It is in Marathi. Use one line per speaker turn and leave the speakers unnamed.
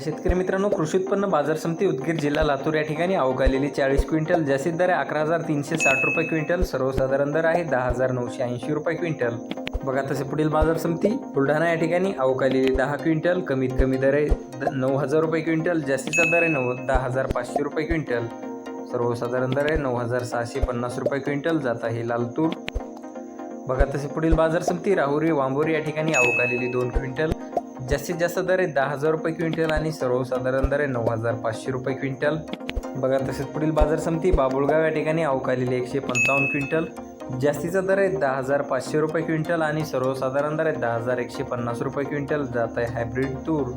शेतकरी मित्रांनो कृषी उत्पन्न बाजार समिती उदगीर जिल्हा लातूर या ठिकाणी अवकालेली चाळीस क्विंटल जास्तीत दर आहे अकरा हजार तीनशे साठ रुपये क्विंटल सर्वसाधारण दर आहे दहा हजार नऊशे ऐंशी रुपये क्विंटल. बघा तसे पुढील बाजार समिती बुलढाणा या ठिकाणी अवकालेली दहा क्विंटल कमीत कमी दर आहे द- नऊ हजार रुपये क्विंटल जास्तीचा दर आहे नऊ दहा हजार पाचशे रुपये क्विंटल. सर्वसाधारण दर आहे नऊ हजार सहाशे पन्नास रुपये क्विंटल जात आहे लालतूर. बघा तसे पुढील बाजार समिती राहुरी वांबोरी या ठिकाणी अवकालेली दोन क्विंटल जास्तीत जास्त दर आहे दहा हजार रुपये क्विंटल आणि सर्वसाधारण दर आहे नऊ हजार पाचशे रुपये क्विंटल. बघा तसेच पुढील बाजार समिती बाबुळगाव या ठिकाणी आवक एकशे पंचावन्न क्विंटल. जास्तीचा दर आहे दहा हजार पाचशे रुपये क्विंटल आणि सर्वसाधारण दर आहे दहा हजार एकशे पन्नास रुपये क्विंटल. जात आहे हायब्रिड तूर.